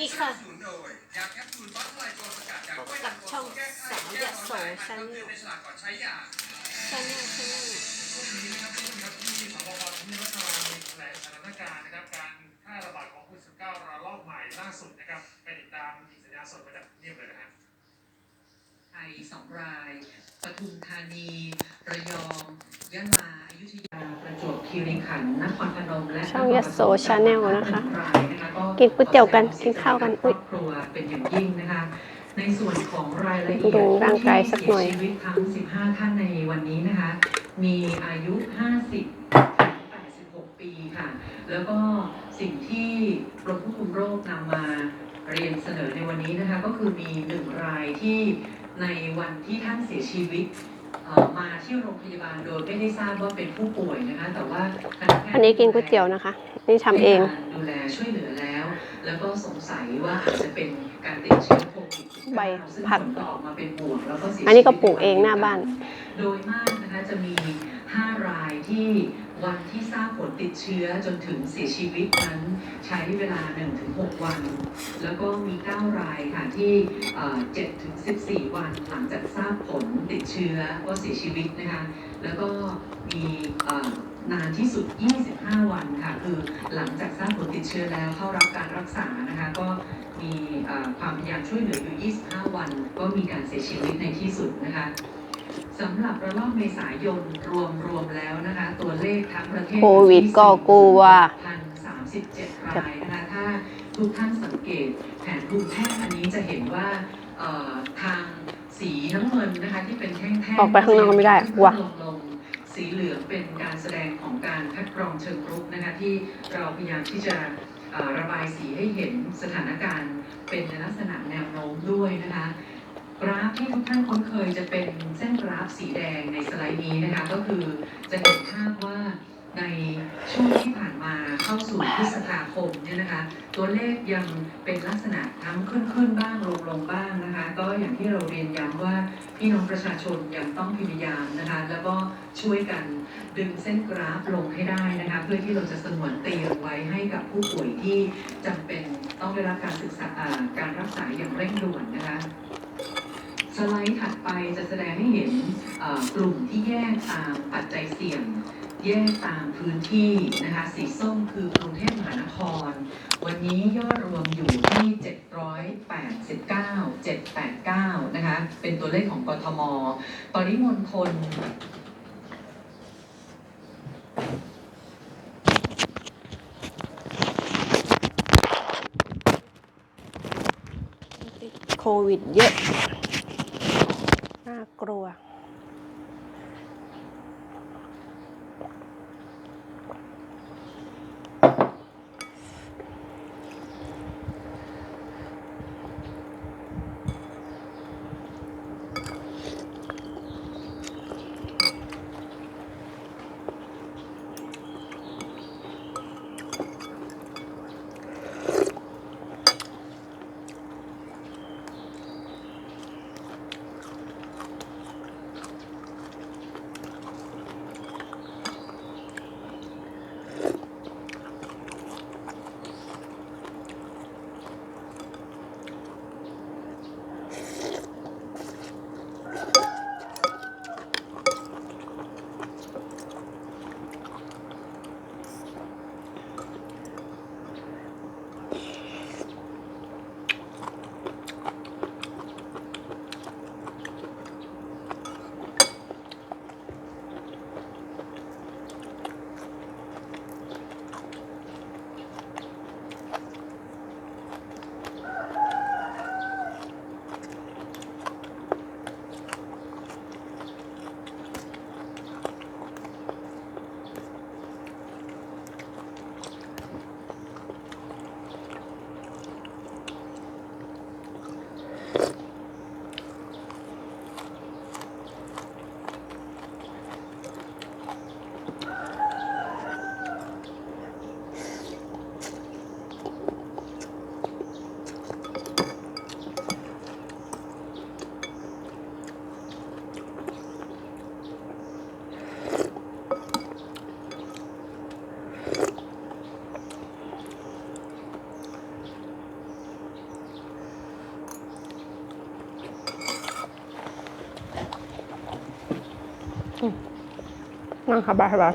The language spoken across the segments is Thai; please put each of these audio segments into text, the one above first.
อีกค่ะสนับสนุนโดยาแคปซูลฟ้าทลายโจรสกัดจากกล้วยกับช่องสามยโสชา Channel ในฉลากก่อนใช้ยชาแนชาแนลช่วงนี้นะครับที่ครับที่สบคที่รัฐบาลแถลงสถาการนะครับการแพร่ระบาดของโควิด19ระลอกใหม่ล่าสุดนะครับไปติดตามอีกสัญญาณสดมาจากเนียเลยนะฮะไท ยสองราย ปทุมธานี ระยอง ยะลาอยุธยา ประจวบคีรีขันธ์ นครพนม และช่องนครยโส Channel นะคะหงรายนะคะ กินก๋วยเตี๋ยวกัน กินข้าวกันครอบครัวเป็นอย่างยิ่งนะคะ ในส่วนของรายละเอียดดูร่างกายสักหน่อยผู้ที่เสียชีวิตทั้ง 15 ท่านในวันนี้นะคะ มีอายุ 50ถึง86 ปีค่ะ แล้วก็สิ่งที่กรมควบคุมโรคนำมาเรียนเสนอในวันนี้นะคะก็คือมีหนึ่งรายที่ ในวันที่ท่านเสียชีวิตเอ่อมาที่โรงพยาบาลโดยไม่ได้ทราบว่าเป็นผู้ป่วยนะคะ แต่ว่าคณะแพทย์อันนี้กินก๋วยเตี๋ยวนะคะ นี่ทำเองให้การดูแลช่วยเหลือแล้ว แล้วก็สงสัยว่าอาจจะเป็นการติดเชื้อโควิด19ใบซึ่งผักผลก็ออกมาเป็นบวกแล้วก็เสียอันนี้ก็ชีวิตปลูกเองหน้าบ้าน โดยมากนะคะจะมี 5 รายที่ วันที่ทราบผลติดเชื้อจนถึงเสียชีวิตนั้นใช้เวลา 1-6 วัน แล้วก็มี 9 รายค่ะที่เอ่อ7ถึง14 วันหลังจากทราบผลติดเชื้อก็เสียชีวิตนะคะแล้วก็มีนานที่สุด 25 วันค่ะ คือหลังจากทราบผลติดเชื้อแล้วเข้ารับการรักษานะคะ ก็มีความพยายามช่วยเหลืออยู่ 25 วัน ก็มีการเสียชีวิตในที่สุดนะคะ สำหรับระลอกเมษายนรวมรวมแล้วนะคะ ตัวเลขทั้งประเทศโควิดก็กลัวพันสามสิบเจ็ดรายนะคะถ้าทุกท่านสังเกตแผนภูมิแท่งอันนี้จะเห็นว่าเอ่อทางสีน้ำเงินนะคะที่เป็นแท่งๆออกไปข้างนอกไม่ได้กลัวลงลงสีเหลืองเป็นการแสดงของการคัดกรองเชิงรุกนะคะที่เราพยายามที่จะเอ่อระบายสีให้เห็นสถานการณ์เป็นในลักษณะแนวโน้มด้วยนะคะ กราฟที่ทุกท่านคุ้นเคยจะเป็นเส้นกราฟสีแดงในสไลด์นี้นะคะ ก็คือจะเห็นภาพว่าในช่วงที่ผ่านมาเข้าสู่พฤษภาคมเนี่ยนะคะ ตัวเลขยังเป็นลักษณะทั้งขึ้นขึ้นบ้างลงลงบ้างนะคะ ก็อย่างที่เราเรียนย้ำว่าพี่น้องประชาชนยังต้องพยายามนะคะ แล้วก็ช่วยกันดึงเส้นกราฟลงให้ได้นะคะ เพื่อที่เราจะสงวนเตียงไว้ให้กับผู้ป่วยที่จำเป็นต้องได้รับการศึกษาการรักษาอย่างเร่งด่วนนะคะ ไลด์ถัดไปจะแสดงให้เห็นกลุ่มที่แยกตามปัจจัยเสี่ยง แยกตามพื้นที่นะคะสีส้มคือกรุงเทพมหานคร วันนี้ยอดรวมอยู่ที่ 789 789 นะคะ เป็นตัวเลขของกทมปริมณฑลโควิดเยอะ น่ากลัว 嗯。那好吧好吧。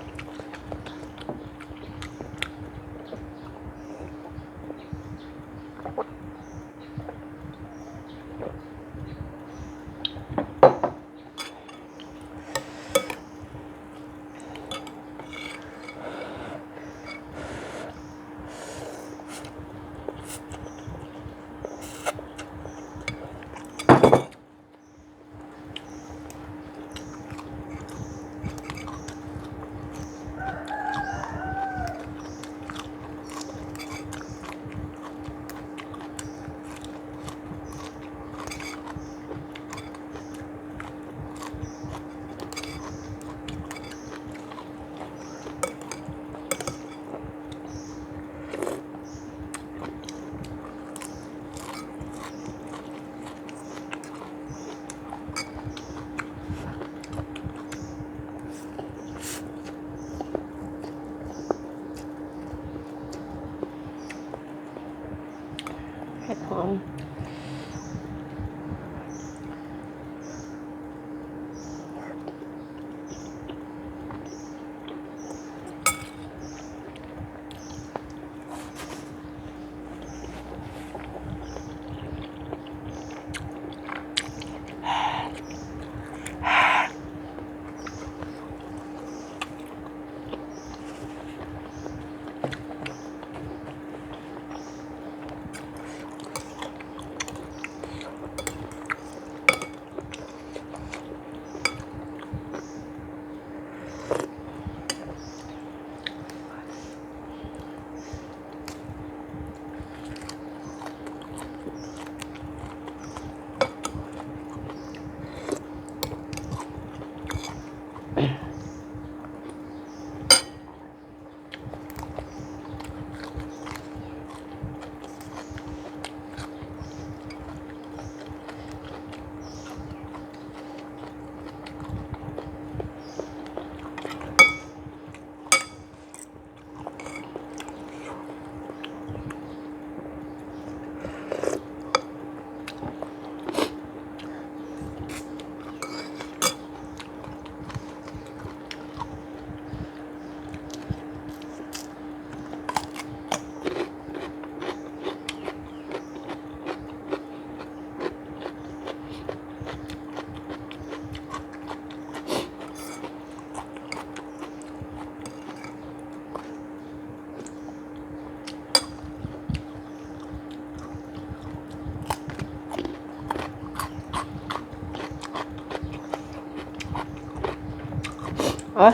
เอ้ย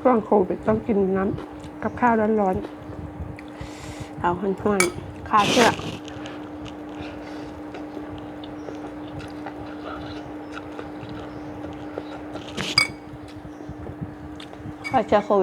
ช่วงโควิดต้องกินน้ำกับข้าวร้อนๆ เอาห้อนๆขาเชื่อาว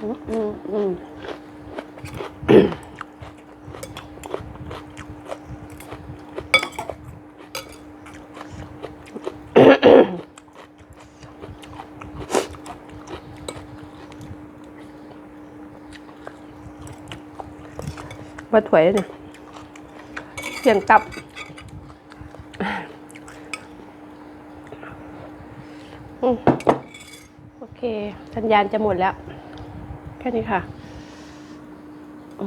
อโควิดอืมมาถวยเนี่ยเสียงตับอืมโอเค สัญญาณจะหมดแล้ว แค่นี้ค่ะ